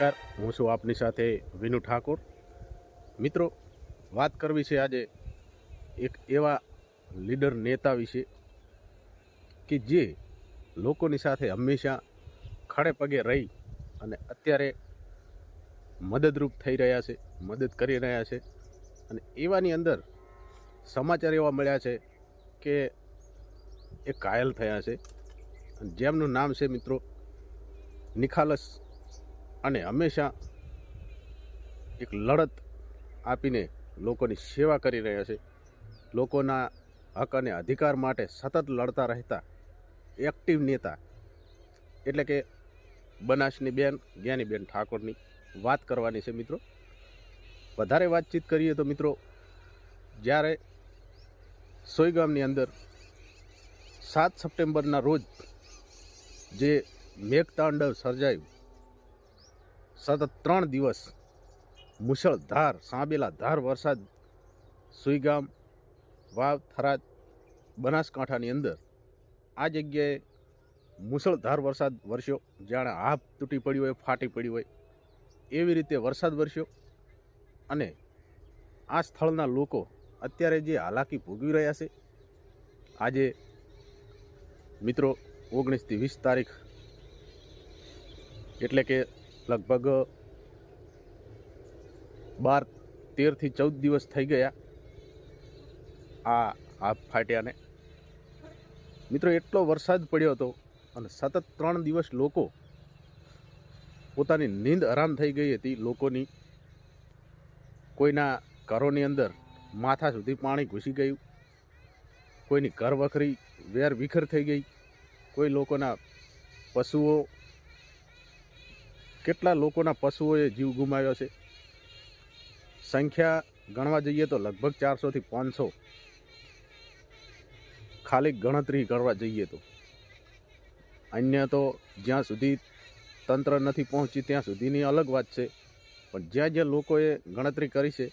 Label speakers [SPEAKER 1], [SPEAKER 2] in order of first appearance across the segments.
[SPEAKER 1] નમસ્કાર, હું છું આપની સાથે વિનુ ઠાકોર. મિત્રો, વાત કરવી છે આજે એક એવા લીડર નેતા વિશે કે જે લોકોની સાથે હંમેશા ખડે પગે રહી અને અત્યારે મદદરૂપ થઈ રહ્યા છે, મદદ કરી રહ્યા છે અને એવાની અંદર સમાચાર એવા મળ્યા છે કે એ કાયલ થયા છે. જેમનું નામ છે મિત્રો નિખાલસ અને હંમેશા એક લડત આપીને લોકોની સેવા કરી રહ્યા છે. લોકોના હક અને અધિકાર માટે સતત લડતા રહેતા એક્ટિવ નેતા એટલે કે બનાસની બેન જ્ઞાનીબેન ઠાકોરની વાત કરવાની છે મિત્રો. વધારે વાતચીત કરીએ તો મિત્રો, જ્યારે સોયગામની અંદર સાત સપ્ટેમ્બરના રોજ જે મેઘતાંડવ સર્જાયું સતત ત્રણ દિવસ મુશળધાર સાંબેલા ધાર વરસાદ, સુઈગામ, વાવ, થરાદ, બનાસકાંઠાની અંદર આ જગ્યાએ મુશળધાર વરસાદ વરસ્યો. જાણે હાફ તૂટી પડ્યું હોય, ફાટી પડ્યું હોય, એવી રીતે વરસાદ વરસ્યો. અને આ સ્થળના લોકો અત્યારે જે હાલાકી ભોગવી રહ્યા છે, આજે મિત્રો ઓગણીસથી વીસ તારીખ એટલે કે લગભગ બાર તેરથી ચૌદ દિવસ થઈ ગયા આ આ ફાટ્યાને. મિત્રો, એટલો વરસાદ પડ્યો હતો અને સતત ત્રણ દિવસ લોકો પોતાની નીંદ આરામ થઈ ગઈ હતી. લોકોની કોઈના ઘરોની અંદર માથા સુધી પાણી ઘૂસી ગયું, કોઈની ઘર વખરી વેર વિખર થઈ ગઈ, કોઈ લોકોના પશુઓ કેટલા લોકોના પશુઓએ જીવ ગુમાવ્યો છે? સંખ્યા ગણવા જઈએ તો લગભગ ચારસોથી પાંચસો. ખાલી ગણતરી કરવા જઈએ તો. અન્ય તો જ્યાં સુધી તંત્ર નથી પહોંચી ત્યાં સુધીની અલગ વાત છે. પણ જ્યાં જ્યાં લોકોએ ગણતરી કરી છે,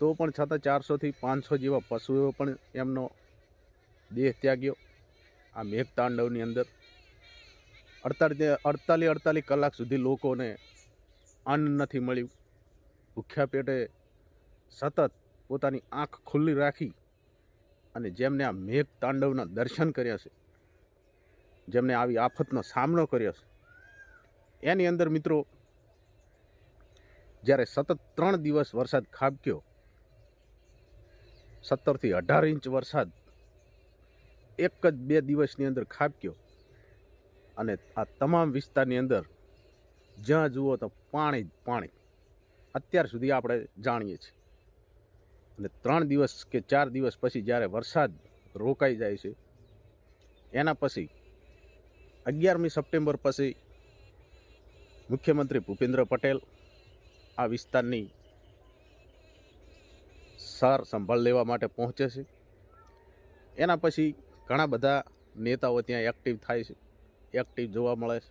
[SPEAKER 1] તો પણ છતાં ચારસોથી પાંચસો જેવા પશુઓ પણ એમનો દેહ ત્યાગ્યો. આ મેઘતાંડવની અંદર અડતાલીસ અડતાલીસ અડતાલીસ કલાક સુધી લોકોને અન્ન નથી મળ્યું. ભૂખ્યા પેટે સતત પોતાની આંખ ખુલ્લી રાખી અને જેમને આ મેઘ તાંડવના દર્શન કર્યા છે, જેમને આવી આફતનો સામનો કર્યો છે. એની અંદર મિત્રો, જ્યારે સતત ત્રણ દિવસ વરસાદ ખાબક્યો, સત્તરથી અઢાર ઇંચ વરસાદ એક જ બે દિવસની અંદર ખાબક્યો અને આ તમામ વિસ્તારની અંદર જ્યાં જુઓ તો પાણી જ પાણી. અત્યાર સુધી આપણે જાણીએ છીએ. અને ત્રણ દિવસ કે ચાર દિવસ પછી જ્યારે વરસાદ રોકાઈ જાય છે, એના પછી અગિયારમી સપ્ટેમ્બર પછી મુખ્યમંત્રી ભૂપેન્દ્ર પટેલ આ વિસ્તારની સાર સંભાળ લેવા માટે પહોંચે છે. એના પછી ઘણા બધા નેતાઓ ત્યાં એક્ટિવ થાય છે. એક્ટિવ જોવા મળે છે.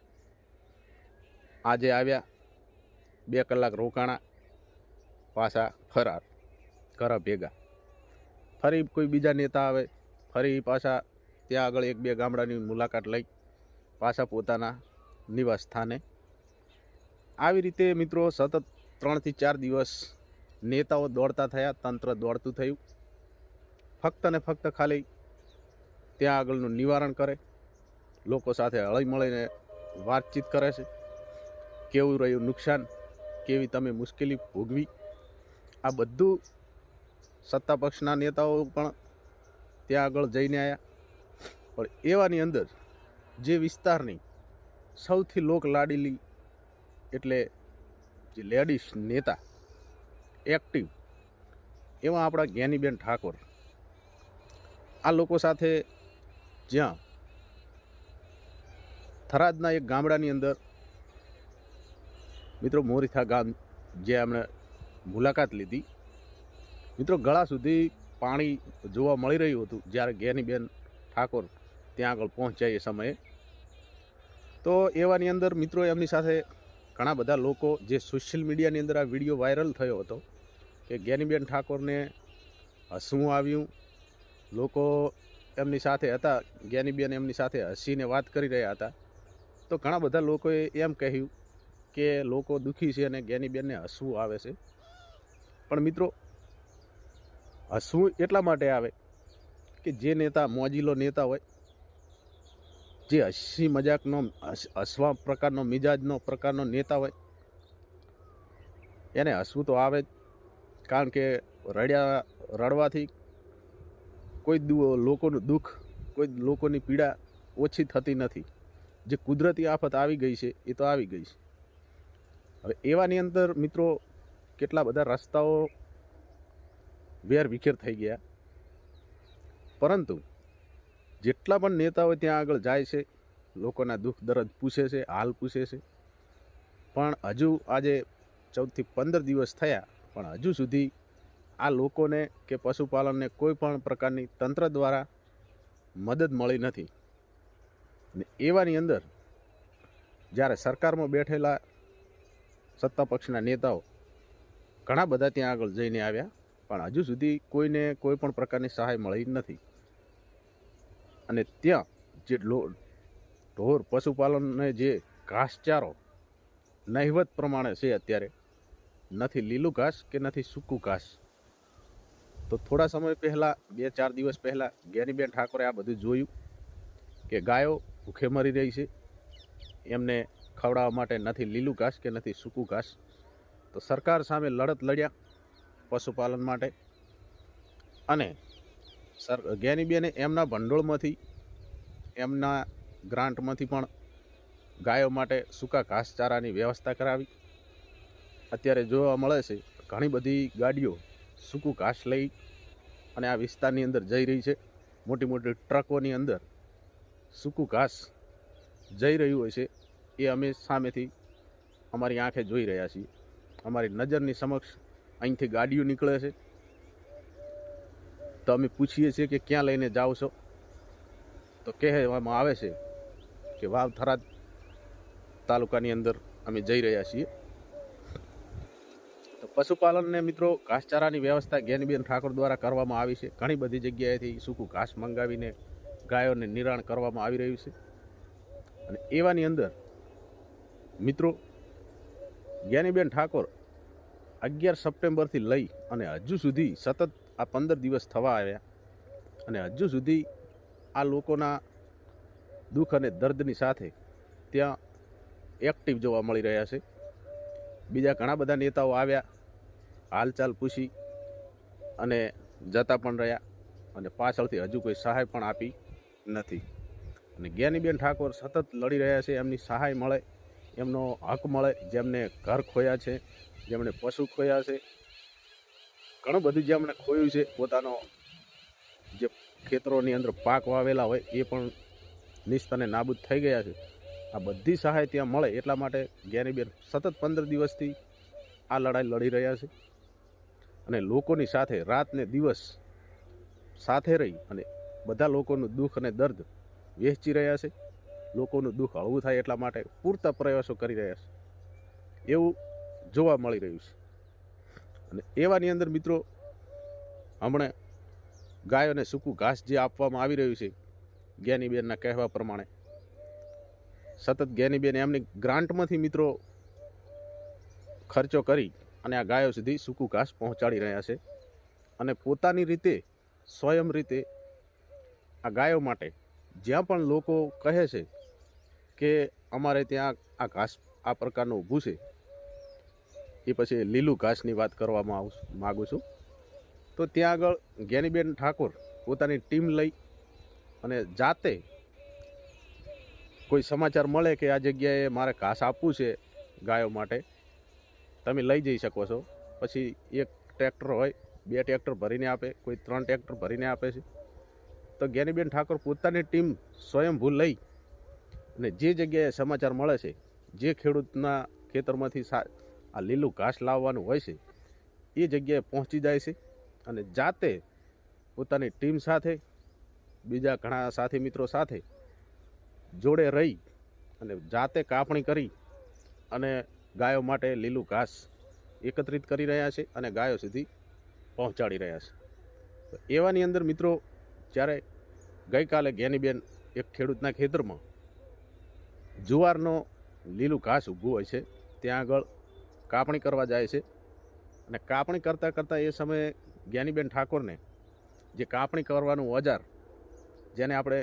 [SPEAKER 1] આજે આવ્યા, બે કલાક રોકાણા, પાછા ફરાર, ઘર ભેગા. ફરી કોઈ બીજા નેતા આવે, ફરી પાછા ત્યાં આગળ એક બે ગામડાની મુલાકાત લઈ, પાછા પોતાના નિવાસ સ્થાને. આવી રીતે મિત્રો સતત ત્રણથી ચાર દિવસ નેતાઓ દોડતા થયા, તંત્ર દોડતું થયું. ફક્ત ને ફક્ત ખાલી ત્યાં આગળનું નિવારણ કરે લોકો સાથે હળી મળીને વાતચીત કરે છે. કેવું રહ્યું નુકસાન? કેવી તમે મુશ્કેલી ભોગવી? આ બધું સત્તા પક્ષના નેતાઓ પણ ત્યાં આગળ જઈને આવ્યા પણ એવાની અંદર જે વિસ્તારની સૌથી લોક લાડીલી એટલે જે લેડીઝ નેતા, એક્ટિવ, એવા આપણા જ્ઞાનીબેન ઠાકોર. આ લોકો સાથે જ્યાં થરાદના એક ગામડાની અંદર મિત્રો મોરીથા ગામ જે એમણે મુલાકાત લીધી. મિત્રો ગળા સુધી પાણી જોવા મળી રહ્યું હતું જ્યારે જ્ઞાનીબેન ઠાકોર ત્યાં આગળ પહોંચ્યા એ સમયે. તો એવાની અંદર મિત્રો એમની સાથે ઘણા બધા લોકો જે સોશિયલ મીડિયાની અંદર આ વીડિયો વાયરલ થયો હતો કે જ્ઞાનીબેન ઠાકોરને હસવું આવ્યું. લોકો એમની સાથે હતા જ્ઞાનીબેન એમની સાથે હસીને વાત કરી રહ્યા હતા. તો ઘણા બધા લોકોએ એમ કહ્યું કે લોકો દુઃખી છે અને જ્ઞાનીબેનને હસવું આવે છે. પણ મિત્રો, હસવું એટલા માટે આવે કે જે નેતા, મોજીલો નેતા હોય, જે હસી મજાકનો હસવા પ્રકારનો, મિજાજનો પ્રકારનો નેતા હોય, એને હસવું તો આવે જ. કારણ કે રડ્યા, રડવાથી કોઈ લોકોનું દુઃખ, કોઈ લોકોની પીડા ઓછી થતી નથી. જે કુદરતી આફત આવી ગઈ છે, એ તો આવી ગઈ છે. હવે એવાની અંદર મિત્રો કેટલા બધા રસ્તાઓ વેર વિખેર થઈ ગયા. પરંતુ જેટલા પણ નેતાઓ ત્યાં આગળ જાય છે, લોકોના દુઃખ દર્દ પૂછે છે, હાલ પૂછે છે. પણ હજુ આજે ચૌદથી પંદર દિવસ થયા, પણ હજુ સુધી આ લોકોને કે પશુપાલનને કોઈ પણ પ્રકારની તંત્ર દ્વારા મદદ મળી નથી. ને એવાની અંદર જ્યારે સરકારમાં બેઠેલા સત્તા પક્ષના નેતાઓ ઘણા બધા ત્યાં આગળ જઈને આવ્યા, પણ હજુ સુધી કોઈને કોઈ પણ પ્રકારની સહાય મળી નથી. અને ત્યાં જે ઢોર પશુપાલનને જે ઘાસચારો નહિવત પ્રમાણે છે અત્યારે, નથી લીલું ઘાસ કે નથી સૂકું ઘાસ. તો થોડા સમય પહેલાં, બે ચાર દિવસ પહેલાં ગેનીબેન ઠાકોરે આ બધું જોયું કે ગાયો ભૂખે મરી રહી છે. એમને ખવડાવવા માટે નથી લીલું ઘાસ કે નથી સૂકું ઘાસ. તો સરકાર સામે લડત લડ્યા પશુપાલન માટે. અને સર જ્ઞાનીબેને એમના ભંડોળમાંથી, એમના ગ્રાન્ટમાંથી પણ ગાયો માટે સૂકા ઘાસચારાની વ્યવસ્થા કરાવી. અત્યારે જોવા મળે છે, ઘણી બધી ગાડીઓ સૂકું ઘાસ લઈ અને આ વિસ્તારની અંદર જઈ રહી છે. મોટી મોટી ટ્રકોની અંદર સૂકું ઘાસ જઈ રહ્યું હોય છે, એ અમે સામેથી અમારી આંખે જોઈ રહ્યા છીએ. અમારી નજરની સમક્ષ અહીંથી ગાડીઓ નીકળે છે. તો અમે પૂછીએ છીએ કે ક્યાં લઈને જાઓ છો? તો કહેવામાં આવે છે કે વાવ થરાદ તાલુકાની અંદર અમે જઈ રહ્યા છીએ. તો પશુપાલનને મિત્રો ઘાસચારાની વ્યવસ્થા જ્ઞાનીબેન ઠાકોર દ્વારા કરવામાં આવી છે. ઘણી બધી જગ્યાએથી સૂકું ઘાસ મંગાવીને ગાયોને નિરાણ કરવામાં આવી રહ્યું છે. અને એવાની અંદર મિત્રો જ્ઞાનીબેન ઠાકોર અગિયાર સપ્ટેમ્બરથી લઈ અને હજુ સુધી સતત આ પંદર દિવસ થવા આવ્યા. અને હજુ સુધી આ લોકોના દુઃખ અને દર્દની સાથે ત્યાં એક્ટિવ જોવા મળી રહ્યા છે. બીજા ઘણા બધા નેતાઓ આવ્યા, હાલચાલ પૂછી અને જતા પણ રહ્યા અને પાછળથી હજુ કોઈ સહાય પણ આપી. નથી. અને જ્ઞાનીબેન ઠાકોર સતત લડી રહ્યા છે, એમની સહાય મળે, એમનો હક મળે, જેમને ઘર ખોયા છે, જેમણે પશુ ખોયા છે. ઘણું બધું જેમણે ખોયું છે, પોતાનો જે ખેતરોની અંદર પાક વાવેલા હોય, એ પણ નિસ્ત અને નાબૂદ થઈ ગયા છે. આ બધી સહાય ત્યાં મળે, એટલા માટે જ્ઞાનીબેન સતત પંદર દિવસથી આ લડાઈ લડી રહ્યા છે. અને લોકોની સાથે રાત ને દિવસ સાથે રહી અને બધા લોકોનું દુઃખ અને દર્દ વહેંચી રહ્યા છે. લોકોનું દુઃખ હળવું થાય એટલા માટે પૂરતા પ્રયાસો કરી રહ્યા છે. એવું જોવા મળી રહ્યું છે. અને એવાની અંદર મિત્રો, હમણાં ગાયોને સૂકું ઘાસ જે આપવામાં આવી રહ્યું છે જ્ઞાનીબેનના કહેવા પ્રમાણે. સતત જ્ઞાનીબેન એમની ગ્રાન્ટમાંથી મિત્રો ખર્ચો કરી અને આ ગાયો સુધી સૂકું ઘાસ પહોંચાડી રહ્યા છે. અને પોતાની રીતે, સ્વયં રીતે આ ગાયો માટે જ્યાં પણ લોકો કહે છે કે અમારે ત્યાં આ ઘાસ આ પ્રકારનું ઊભું છે, એ પછી લીલું ઘાસની વાત કરવામાં આવું માગું છું. તો ત્યાં આગળ જ્ઞાનીબેન ઠાકોર પોતાની ટીમ લઈ અને જાતે કોઈ સમાચાર મળે કે આ જગ્યાએ મારે ઘાસ આપવું છે ગાયો માટે, તમે લઈ જઈ શકો છો. પછી એક ટ્રેક્ટર હોય, બે ટ્રેક્ટર ભરીને આપે, કોઈ ત્રણ ટ્રેક્ટર ભરીને આપે છે. તો જ્ઞાનીબેન ઠાકોર પોતાની ટીમ સ્વયંભૂ લઈ અને જે જગ્યાએ સમાચાર મળે છે, જે ખેડૂતના ખેતરમાંથી સા, આ લીલું ઘાસ લાવવાનું હોય છે, એ જગ્યાએ પહોંચી જાય છે અને જાતે પોતાની ટીમ સાથે, બીજા ઘણા સાથી મિત્રો સાથે જોડે રહી અને જાતે કાપણી કરી અને ગાયો માટે લીલું ઘાસ એકત્રિત કરી રહ્યા છે અને ગાયો સુધી પહોંચાડી રહ્યા છે. એવાની અંદર મિત્રો જ્યારે ગઈકાલે જ્ઞાનીબેન એક ખેડૂતના ખેતરમાં જુવારનો લીલું ઘાસ ઊભું હોય છે, ત્યાં આગળ કાપણી કરવા જાય છે અને કાપણી કરતાં કરતાં એ સમયે જ્ઞાનીબેન ઠાકોરને જે કાપણી કરવાનું ઓજાર, જેને આપણે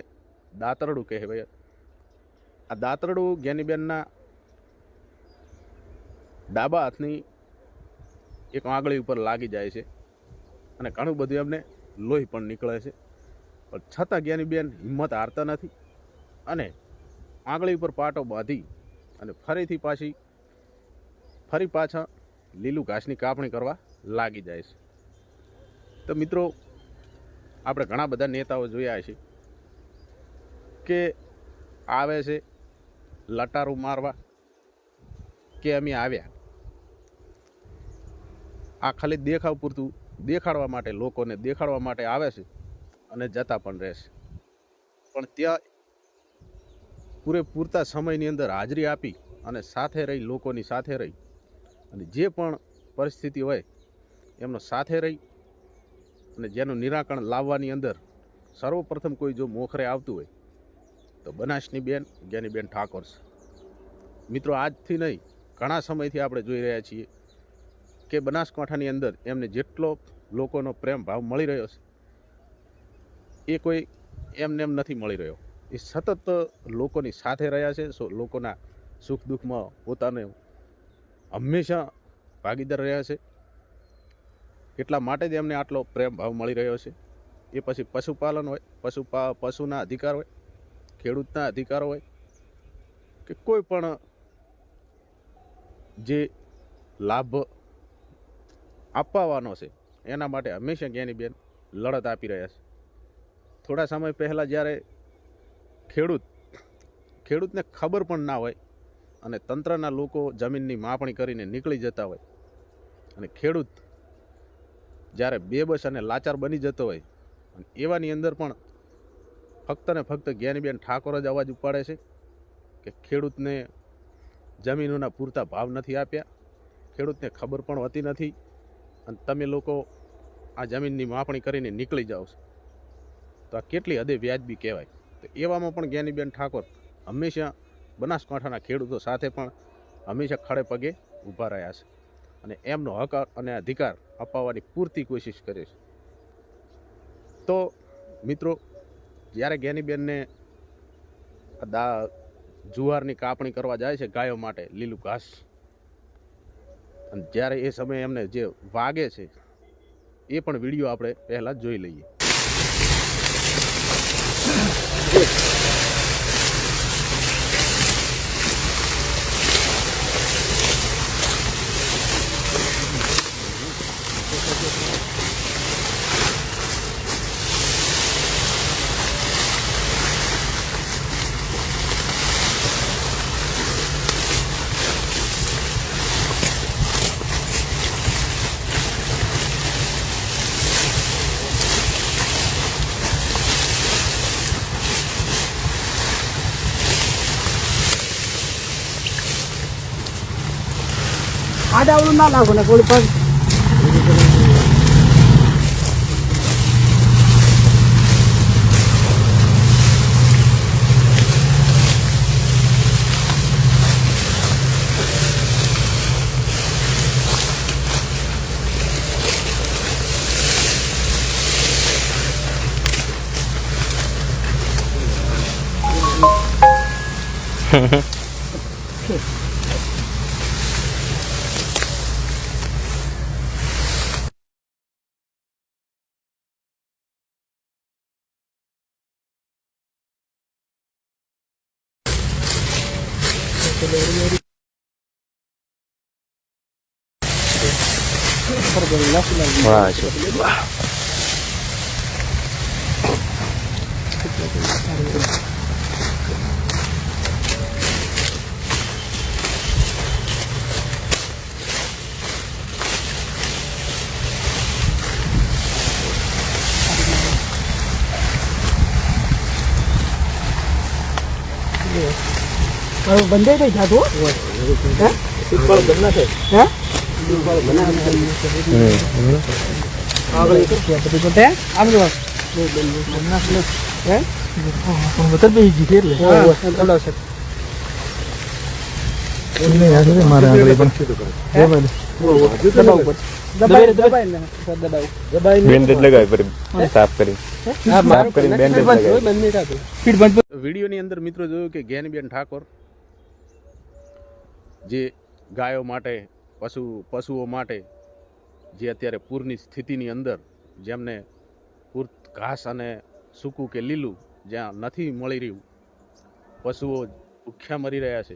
[SPEAKER 1] દાતરડું કહેવાય, આ દાતરડું જ્ઞાનીબેનના ડાબા હાથની એક આંગળી ઉપર લાગી જાય છે અને ઘણું બધું એમને લોહી પણ નીકળે છે. પણ છતાં જ્ઞાનીબેન હિંમત હારતા નથી. અને આંગળી ઉપર પાટો બાંધી અને ફરીથી પાછી, ફરી પાછા લીલું ઘાસની કાપણી કરવા લાગી જાય છે. તો મિત્રો, આપણે ઘણા બધા નેતાઓ જોયા છે કે આવે છે લટારું મારવા કે અમે આવ્યા. આ ખાલી દેખાવ પૂરતું દેખાડવા માટે, લોકોને દેખાડવા માટે આવે છે. અને જતા પણ રહેશે. પણ ત્યાં પૂરેપૂરતા સમયની અંદર હાજરી આપી અને સાથે રહી, લોકોની સાથે રહી. અને જે પણ પરિસ્થિતિ હોય, એમનો સાથે રહી અને જેનું નિરાકરણ લાવવાની અંદર સર્વપ્રથમ કોઈ જો મોખરે આવતું હોય, તો બનાસની બેન, જ્ઞાનીબેન ઠાકોર છે. મિત્રો, આજથી નહીં, ઘણા સમયથી આપણે જોઈ રહ્યા છીએ કે બનાસકાંઠાની અંદર એમને જેટલો લોકોનો પ્રેમ ભાવ મળી રહ્યો છે એ કોઈ એમને એમ નથી મળી રહ્યો. એ સતત લોકોની સાથે રહ્યા છે લોકોના સુખ દુઃખમાં પોતાને હંમેશા ભાગીદાર રહ્યા છે. એટલા માટે જ એમને આટલો પ્રેમ ભાવ મળી રહ્યો છે. એ પછી પશુપાલન હોય, પશુપા પશુના અધિકાર હોય, ખેડૂતના અધિકારો હોય કે કોઈ પણ જે લાભ આપવાનો છે, એના માટે હંમેશા જ્ઞાનીબેન લડત આપી રહ્યા છે. થોડા સમય પહેલાં જ્યારે ખેડૂત, ખેડૂતને ખબર પણ ના હોય અને તંત્રના લોકો જમીનની માપણી કરીને નીકળી જતા હોય અને ખેડૂત જ્યારે બેબસ અને લાચાર બની જતો હોય અને એવાની અંદર પણ ફક્ત ને ફક્ત જ્ઞાનીબેન ઠાકોર જ અવાજ ઉપાડે છે કે ખેડૂતને જમીનોના પૂરતા ભાવ નથી આપ્યા, ખેડૂતને ખબર પણ હોતી નથી અને તમે લોકો આ જમીનની માપણી કરીને નીકળી જાઓ છો. તો આ કેટલી હદે વ્યાજબી કહેવાય? તો એવામાં પણ જ્ઞાનીબેન ઠાકોર હંમેશા બનાસકાંઠાના ખેડૂતો સાથે પણ હંમેશા ખડે પગે ઊભા રહ્યા છે. અને એમનો હક અને અધિકાર અપાવવાની પૂરતી કોશિશ કરે છે. તો મિત્રો, જ્યારે જ્ઞાનીબેનને દા જુવારની કાપણી કરવા જાય છે ગાયો માટે લીલું ઘાસ, અને જ્યારે એ સમયે એમને જે વાગે છે, એ પણ વીડિયો આપણે પહેલાં જોઈ લઈએ.
[SPEAKER 2] આડાવડું ના નાખો ને થોડી પગ હવે બંધ થઈ જાતું થઈ જાતું હે? આગળ એક. રૂપિયા પછી તો તે આમ જો. હે? હા, મારે આગળ પણ દબાવ
[SPEAKER 1] વિડીયોની અંદર મિત્રો જોયું કે જ્ઞાનીબેન ઠાકોર જે ગાયો માટે, પશુ, પશુઓ માટે, જે અત્યારે પૂરની સ્થિતિની અંદર, જેમને પૂર ઘાસ અને સૂકું કે લીલું જ્યાં નથી મળી રહ્યું, પશુઓ ભૂખ્યા મરી રહ્યા છે.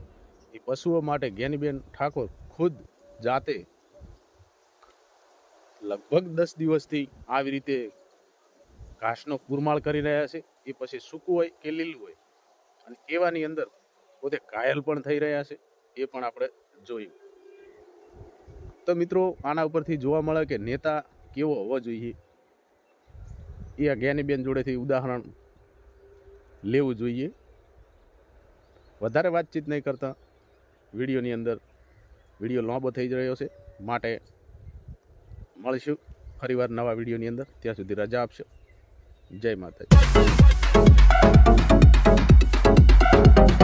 [SPEAKER 1] એ પશુઓ માટે જ્ઞાનીબેન ઠાકોર ખુદ જાતે લગભગ દસ દિવસથી આવી રીતે ઘાસનો કુરમાળ કરી રહ્યા છે. એ પછી સૂકું હોય કે લીલું હોય. અને એવાની અંદર પોતે ઘાયલ પણ થઈ રહ્યા છે. એ પણ આપણે જોયું. તો મિત્રો, આના ઉપરથી જોવા મળે કે નેતા કેવો હોવો જોઈએ. એ જ્ઞાનીબેન જોડેથી ઉદાહરણ લેવું જોઈએ. વધારે વાતચીત નહીં કરતા. વિડીયોની અંદર વીડિયો લાંબો થઈ રહ્યો છે. માટે મળીશું ફરીવાર નવા વિડીયોની અંદર. ત્યાં સુધી રજા આપશો. જય માતાજી.